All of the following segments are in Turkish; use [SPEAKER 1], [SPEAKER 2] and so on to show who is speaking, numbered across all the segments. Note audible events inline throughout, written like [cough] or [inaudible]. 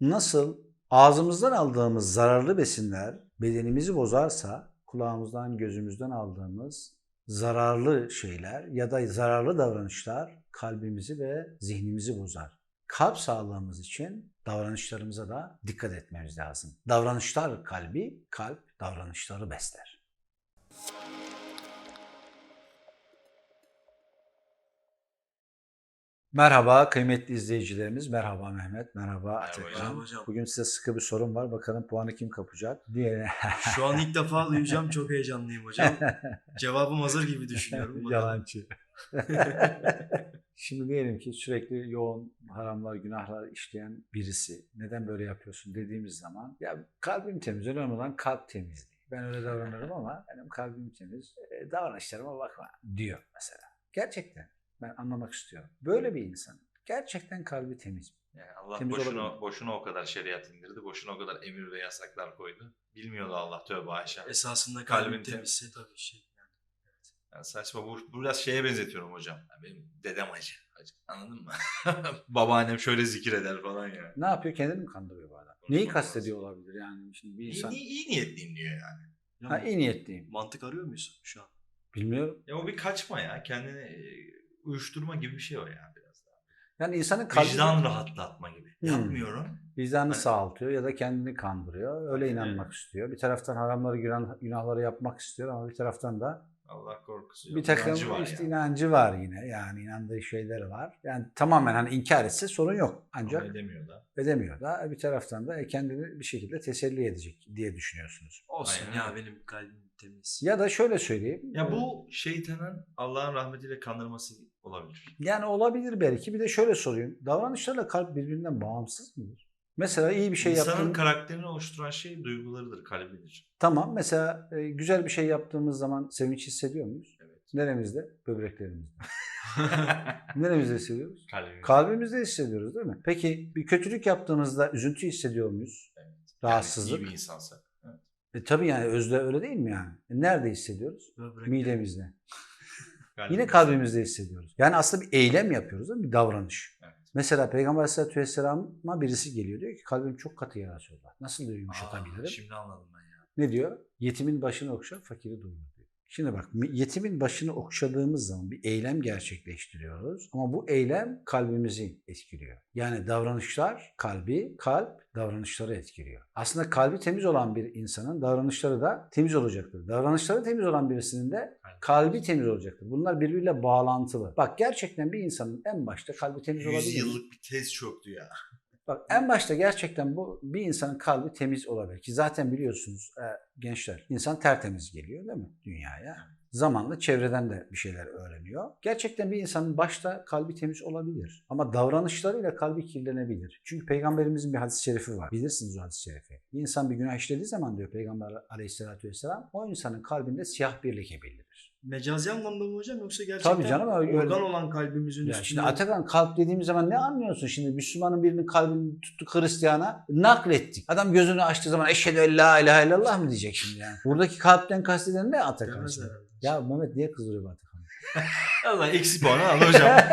[SPEAKER 1] Nasıl ağzımızdan aldığımız zararlı besinler bedenimizi bozarsa kulağımızdan, gözümüzden aldığımız zararlı şeyler ya da zararlı davranışlar kalbimizi ve zihnimizi bozar. Kalp sağlığımız için davranışlarımıza da dikkat etmemiz lazım. Davranışlar kalbi, kalp davranışları besler. Merhaba kıymetli izleyicilerimiz. Merhaba Mehmet, merhaba Atakan.
[SPEAKER 2] hocam.
[SPEAKER 1] Bugün size sıkı bir sorum var. Bakalım puanı kim kapacak diye. [laughs]
[SPEAKER 2] Şu an ilk defa duyacağım. Çok heyecanlıyım hocam. [laughs] Cevabım hazır gibi düşünüyorum. Bakalım.
[SPEAKER 1] Yalancı. [laughs] Şimdi diyelim ki sürekli yoğun haramlar, günahlar işleyen birisi neden böyle yapıyorsun dediğimiz zaman ya kalbim temiz, önemli olan kalp temizliği. Ben öyle davranırım ama benim kalbim temiz, e, davranışlarıma bakma diyor mesela. Gerçekten ben anlamak istiyorum. Böyle bir insan gerçekten kalbi temiz. mi?
[SPEAKER 3] Yani Allah
[SPEAKER 1] Temiz
[SPEAKER 3] boşuna,
[SPEAKER 1] olabilir.
[SPEAKER 3] boşuna o kadar şeriat indirdi, boşuna o kadar emir ve yasaklar koydu. Bilmiyordu Allah tövbe haşa.
[SPEAKER 2] Esasında
[SPEAKER 3] Kalbin
[SPEAKER 2] kalbin
[SPEAKER 3] temiz.
[SPEAKER 2] temizse tabii şey. Yani.
[SPEAKER 3] Yani saçma bu, bu biraz şeye benzetiyorum hocam. Yani benim dedem hacı. hacı. Anladın mı? [laughs] Babaannem şöyle zikir eder falan ya.
[SPEAKER 1] Ne yapıyor? Kendini mi kandırıyor bu adam? Neyi kastediyor olabilir yani? Şimdi bir
[SPEAKER 3] İyi,
[SPEAKER 1] insan...
[SPEAKER 3] iyi, iyi niyetliyim diyor yani.
[SPEAKER 2] Ya
[SPEAKER 1] Ha, iyi niyetliyim.
[SPEAKER 2] Mantık arıyor muyuz şu an?
[SPEAKER 1] Bilmiyorum.
[SPEAKER 3] Ya o bir kaçma ya. Kendini e, uyuşturma gibi bir şey o ya biraz daha.
[SPEAKER 1] Yani insanın kalbi...
[SPEAKER 3] Vicdan rahatlatma gibi.
[SPEAKER 1] Hmm.
[SPEAKER 3] Yapmıyorum.
[SPEAKER 1] Vicdanını
[SPEAKER 3] Hani-
[SPEAKER 1] sağaltıyor ya da kendini kandırıyor. Öyle inanmak istiyor. Bir taraftan haramları, günah, günahları yapmak istiyor ama bir taraftan da
[SPEAKER 3] Allah korkusu
[SPEAKER 1] bir takım
[SPEAKER 3] inancı var
[SPEAKER 1] işte
[SPEAKER 3] yani.
[SPEAKER 1] inancı var yine. Yani inandığı şeyler var. Yani tamamen hani inkar etse sorun yok. Ancak
[SPEAKER 3] Ama edemiyor da.
[SPEAKER 1] edemiyor da bir taraftan da kendini bir şekilde teselli edecek diye düşünüyorsunuz.
[SPEAKER 2] Olsun
[SPEAKER 3] Aynen
[SPEAKER 2] ya benim kalbim temiz.
[SPEAKER 1] Ya da şöyle söyleyeyim.
[SPEAKER 3] Ya bu şeytanın Allah'ın rahmetiyle kandırması olabilir.
[SPEAKER 1] Yani olabilir belki. Bir de şöyle sorayım. Davranışlarla kalp birbirinden bağımsız mıdır? Mesela iyi bir şey
[SPEAKER 3] İnsanın
[SPEAKER 1] yaptığın...
[SPEAKER 3] karakterini oluşturan şey duygularıdır, kalbidir.
[SPEAKER 1] Tamam. Mesela e, güzel bir şey yaptığımız zaman sevinç hissediyor muyuz?
[SPEAKER 3] Evet.
[SPEAKER 1] Neremizde? Böbreklerimizde. [laughs] Neremizde hissediyoruz?
[SPEAKER 3] Kalbimiz.
[SPEAKER 1] Kalbimizde hissediyoruz değil mi? Peki bir kötülük yaptığımızda üzüntü hissediyor muyuz?
[SPEAKER 3] Evet.
[SPEAKER 1] Rahatsızlık.
[SPEAKER 3] Yani iyi bir insansa. Evet.
[SPEAKER 1] E tabii yani özde öyle değil mi yani? E nerede hissediyoruz?
[SPEAKER 2] Böbrek.
[SPEAKER 1] Midemizde. Yine
[SPEAKER 3] Kalbimiz.
[SPEAKER 1] kalbimizde hissediyoruz. Yani aslında bir eylem yapıyoruz değil mi? Bir davranış.
[SPEAKER 3] Evet.
[SPEAKER 1] Mesela Peygamber Aleyhisselatü Vesselam'a birisi geliyor diyor ki kalbim çok katı ya Resulallah. Nasıl diyor
[SPEAKER 2] Aa,
[SPEAKER 1] yumuşatabilirim?
[SPEAKER 2] şimdi anladım ben ya.
[SPEAKER 1] Ne diyor? Yetimin başını okşa, fakiri doyur diyor. Şimdi bak mi- yetimin başını okşadığımız zaman bir eylem gerçekleştiriyoruz. Ama bu eylem kalbimizi etkiliyor. Yani davranışlar kalbi, kalp davranışları etkiliyor. Aslında kalbi temiz olan bir insanın davranışları da temiz olacaktır. Davranışları temiz olan birisinin de kalbi temiz olacaktır. Bunlar birbiriyle bağlantılı. Bak gerçekten bir insanın en başta kalbi temiz
[SPEAKER 3] 100
[SPEAKER 1] olabilir. mi?
[SPEAKER 3] yıllık bir tez çöktü ya.
[SPEAKER 1] Bak en başta gerçekten bu bir insanın kalbi temiz olabilir ki zaten biliyorsunuz e, gençler insan tertemiz geliyor değil mi dünyaya? Zamanla çevreden de bir şeyler öğreniyor. Gerçekten bir insanın başta kalbi temiz olabilir. Ama davranışlarıyla kalbi kirlenebilir. Çünkü peygamberimizin bir hadis-i şerifi var. Bilirsiniz o hadis-i şerifi. Bir insan bir günah işlediği zaman diyor peygamber aleyhissalatü vesselam o insanın kalbinde siyah bir leke belirir.
[SPEAKER 2] Mecazi anlamda mı hocam yoksa gerçekten
[SPEAKER 1] Tabii canım, öyle-
[SPEAKER 2] organ olan kalbimizin
[SPEAKER 1] Ya
[SPEAKER 2] üstünde.
[SPEAKER 1] şimdi Atakan kalp dediğimiz zaman ne anlıyorsun şimdi? Müslümanın birinin kalbini tuttuk Hristiyan'a naklettik. Adam gözünü açtığı zaman eşhedü en la ilahe illallah mı diyecek şimdi yani? Buradaki kalpten kasteden ne Atakan. Ya Mehmet niye kızdırıyor bu Atakan'ı? [laughs]
[SPEAKER 3] Allah eksi puanı al hocam. [laughs]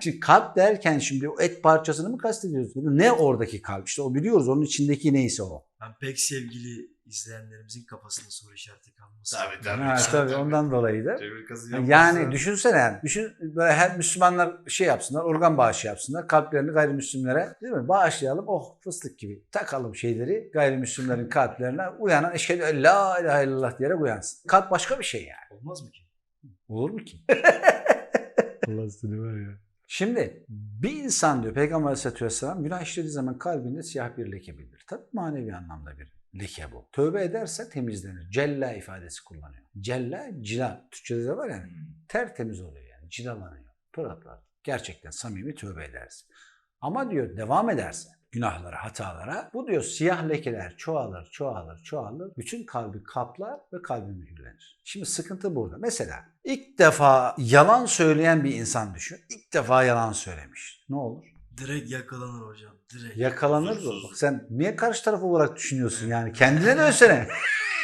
[SPEAKER 1] Şimdi kalp derken şimdi o et parçasını mı kastediyorsun? Ne oradaki kalp? İşte o biliyoruz onun içindeki neyse o.
[SPEAKER 2] Ben pek sevgili izleyenlerimizin kafasında soru işareti kalması.
[SPEAKER 3] Tabii, tabii.
[SPEAKER 1] Ha, tabii ondan dolayı da.
[SPEAKER 3] Çevir kazı yapması.
[SPEAKER 1] Yani düşünsene yani. Düşün böyle her Müslümanlar şey yapsınlar, organ bağışı yapsınlar. Kalplerini gayrimüslimlere değil mi? Bağışlayalım. Oh fıstık gibi. Takalım şeyleri gayrimüslimlerin kalplerine. Uyanan eşhedü en la ilahe illallah diyerek uyansın. Kalp başka bir şey yani.
[SPEAKER 2] Olmaz mı ki?
[SPEAKER 1] Olur mu ki? [laughs] Allah seni var ya. Şimdi bir insan diyor Peygamber Aleyhisselatü Vesselam günah işlediği zaman kalbinde siyah bir leke bilir. Tabii manevi anlamda bir leke bu. Tövbe ederse temizlenir. Cella ifadesi kullanıyor. Cella, cila. Türkçe'de de var yani.
[SPEAKER 3] Hmm.
[SPEAKER 1] Tertemiz oluyor yani. Cilalanıyor. Pırlatlar. Gerçekten samimi tövbe edersin. Ama diyor devam ederse günahlara, hatalara bu diyor siyah lekeler çoğalır, çoğalır, çoğalır. Bütün kalbi kaplar ve kalbi mühürlenir. Şimdi sıkıntı burada. Mesela ilk defa yalan söyleyen bir insan düşün. İlk defa yalan söylemiş. Ne olur?
[SPEAKER 2] Direkt yakalanır hocam. Direkt.
[SPEAKER 1] Yakalanır mı?
[SPEAKER 3] Huzursuz.
[SPEAKER 1] Bak sen niye karşı taraf olarak düşünüyorsun yani? Kendine dönsene. [laughs]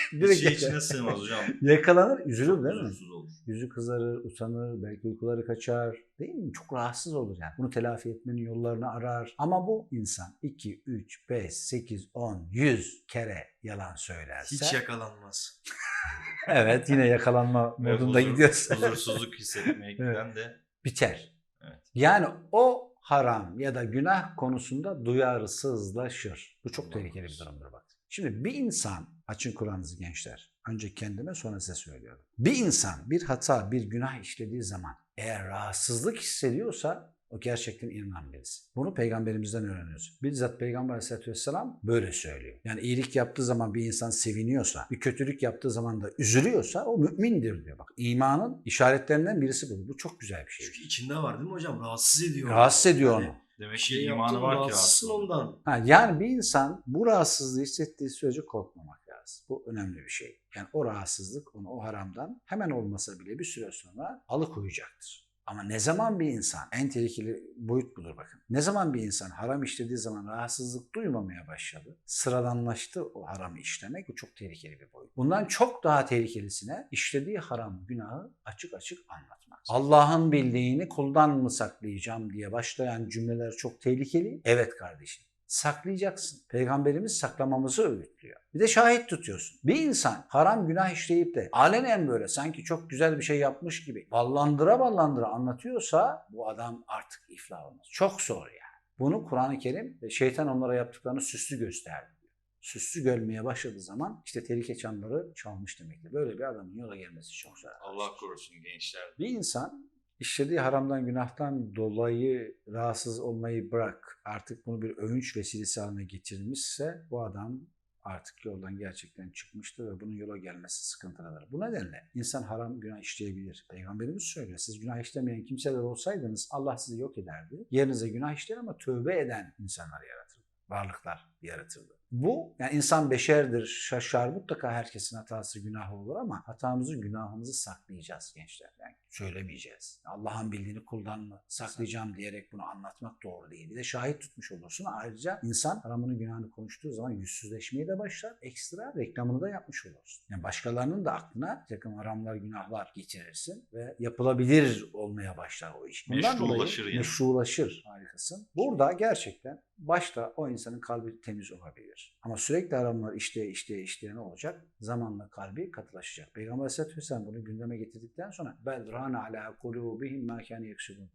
[SPEAKER 1] [laughs] Direkt
[SPEAKER 3] şey içine sığmaz hocam.
[SPEAKER 1] Yakalanır, üzülür değil mi?
[SPEAKER 3] Huzursuz olur.
[SPEAKER 1] Yüzü kızarır, utanır, belki uykuları kaçar. Değil mi? Çok rahatsız olur yani. Bunu telafi etmenin yollarını arar. Ama bu insan 2, 3, 5, 8, 10, 100 kere yalan söylerse.
[SPEAKER 2] Hiç yakalanmaz. [laughs]
[SPEAKER 1] evet yine yakalanma modunda
[SPEAKER 3] huzur-
[SPEAKER 1] gidiyorsun.
[SPEAKER 3] Huzursuzluk hissetmekten de
[SPEAKER 1] Biter.
[SPEAKER 3] Evet.
[SPEAKER 1] Yani o haram ya da günah konusunda duyarsızlaşır. Bu çok tehlikeli bir durumdur bak. Şimdi bir insan, açın Kur'an'ınızı gençler. Önce kendime sonra size söylüyorum. Bir insan bir hata, bir günah işlediği zaman eğer rahatsızlık hissediyorsa o gerçekten inanan birisi. Bunu peygamberimizden öğreniyoruz. Bizzat Peygamber Aleyhisselatü Vesselam böyle söylüyor. Yani iyilik yaptığı zaman bir insan seviniyorsa, bir kötülük yaptığı zaman da üzülüyorsa o mümindir diyor. Bak imanın işaretlerinden birisi bu. Bu çok güzel bir şey.
[SPEAKER 2] Çünkü içinde var değil mi hocam? Rahatsız ediyor.
[SPEAKER 1] Rahatsız ediyor
[SPEAKER 2] Yani
[SPEAKER 1] onu.
[SPEAKER 3] demek ki
[SPEAKER 2] şey
[SPEAKER 3] imanı var ki olur.
[SPEAKER 2] ondan.
[SPEAKER 1] Ha, yani bir insan bu rahatsızlığı hissettiği sürece korkmamak lazım. Bu önemli bir şey. Yani o rahatsızlık onu o haramdan hemen olmasa bile bir süre sonra alıkoyacaktır. Ama ne zaman bir insan, en tehlikeli boyut budur bakın. Ne zaman bir insan haram işlediği zaman rahatsızlık duymamaya başladı, sıradanlaştı o haramı işlemek, bu çok tehlikeli bir boyut. Bundan çok daha tehlikelisine işlediği haram günahı açık açık anlatmak. Allah'ın bildiğini kuldan mı saklayacağım diye başlayan cümleler çok tehlikeli. Evet kardeşim saklayacaksın. Peygamberimiz saklamamızı öğütlüyor. Bir de şahit tutuyorsun. Bir insan haram günah işleyip de alenen böyle sanki çok güzel bir şey yapmış gibi ballandıra ballandıra anlatıyorsa bu adam artık iflah olmaz. Çok zor yani. Bunu Kur'an-ı Kerim ve şeytan onlara yaptıklarını süslü gösterdi diyor. Süslü görmeye başladığı zaman işte tehlike çanları çalmış demektir. Böyle bir adamın yola gelmesi çok zor.
[SPEAKER 3] Allah korusun gençler.
[SPEAKER 1] Bir insan işlediği haramdan günahtan dolayı rahatsız olmayı bırak artık bunu bir övünç vesilesi haline getirmişse bu adam artık yoldan gerçekten çıkmıştır ve bunun yola gelmesi sıkıntılıdır. Bu nedenle insan haram günah işleyebilir. Peygamberimiz söylüyor. Siz günah işlemeyen kimseler olsaydınız Allah sizi yok ederdi. Yerinize günah işleyen ama tövbe eden insanlar yaratırdı. Varlıklar yaratırdı. Bu yani insan beşerdir, şaşar. Mutlaka herkesin hatası günahı olur ama hatamızı günahımızı saklayacağız gençler. Yani söylemeyeceğiz. Allah'ın bildiğini kuldan mı saklayacağım diyerek bunu anlatmak doğru değil. Bir de şahit tutmuş olursun. Ayrıca insan haramını günahını konuştuğu zaman yüzsüzleşmeye de başlar. Ekstra reklamını da yapmış olursun. Yani başkalarının da aklına takım haramlar, günahlar getirirsin ve yapılabilir olmaya başlar o iş. Bundan dolayı
[SPEAKER 3] Meşrulaşır yani.
[SPEAKER 1] Meşrulaşır. Harikasın. Burada gerçekten başta o insanın kalbi temiz olabilir. Ama sürekli haramlar işleye işleye işleye ne olacak? Zamanla kalbi katılaşacak. Peygamber Aleyhisselatü Vesselam bunu gündeme getirdikten sonra bel rana ala kulubihim ma kâne yeksubun.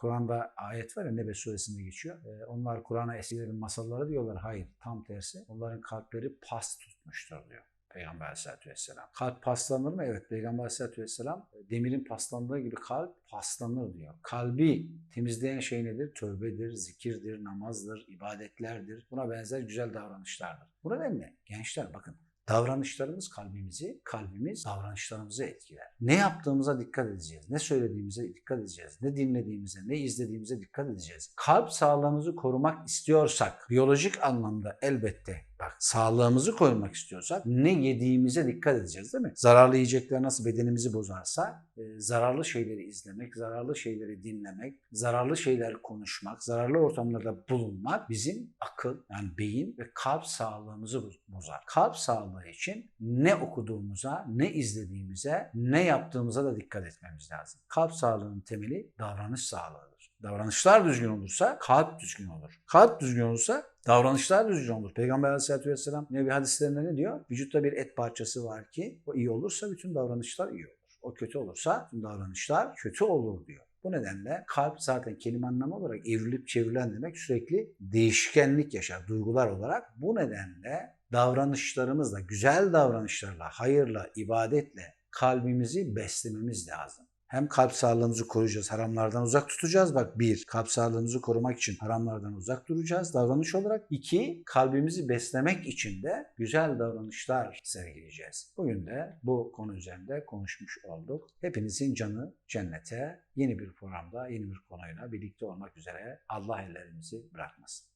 [SPEAKER 1] Kur'an'da ayet var ya Nebe suresinde geçiyor. Ee, onlar Kur'an'a eskilerin masalları diyorlar. Hayır tam tersi. Onların kalpleri pas tutmuştur diyor. Peygamber Aleyhisselatü Vesselam. Kalp paslanır mı? Evet. Peygamber Aleyhisselatü Vesselam e, demirin paslandığı gibi kalp paslanır diyor. Kalbi temizleyen şey nedir? Tövbedir, zikirdir, namazdır, ibadetlerdir. Buna benzer güzel davranışlardır. Bu nedenle gençler bakın davranışlarımız kalbimizi, kalbimiz davranışlarımızı etkiler. Ne yaptığımıza dikkat edeceğiz. Ne söylediğimize dikkat edeceğiz. Ne dinlediğimize, ne izlediğimize dikkat edeceğiz. Kalp sağlığımızı korumak istiyorsak, biyolojik anlamda elbette bak sağlığımızı korumak istiyorsak ne yediğimize dikkat edeceğiz değil mi? Zararlı yiyecekler nasıl bedenimizi bozarsa e, zararlı şeyleri izlemek, zararlı şeyleri dinlemek, zararlı şeyler konuşmak, zararlı ortamlarda bulunmak bizim akıl yani beyin ve kalp sağlığımızı boz- bozar. Kalp sağlığı için ne okuduğumuza, ne izlediğimize, ne yaptığımıza da dikkat etmemiz lazım. Kalp sağlığının temeli davranış sağlığıdır. Davranışlar düzgün olursa kalp düzgün olur. Kalp düzgün olursa davranışlar düzgün olur. Peygamber Aleyhisselatü Vesselam ne bir hadislerinde ne diyor? Vücutta bir et parçası var ki o iyi olursa bütün davranışlar iyi olur. O kötü olursa bütün davranışlar kötü olur diyor. Bu nedenle kalp zaten kelime anlamı olarak evrilip çevrilen demek sürekli değişkenlik yaşar duygular olarak. Bu nedenle davranışlarımızla, güzel davranışlarla, hayırla, ibadetle kalbimizi beslememiz lazım. Hem kalp sağlığımızı koruyacağız, haramlardan uzak tutacağız. Bak bir, kalp sağlığımızı korumak için haramlardan uzak duracağız davranış olarak. İki, kalbimizi beslemek için de güzel davranışlar sergileyeceğiz. Bugün de bu konu üzerinde konuşmuş olduk. Hepinizin canı cennete yeni bir programda, yeni bir konuyla birlikte olmak üzere Allah ellerimizi bırakmasın.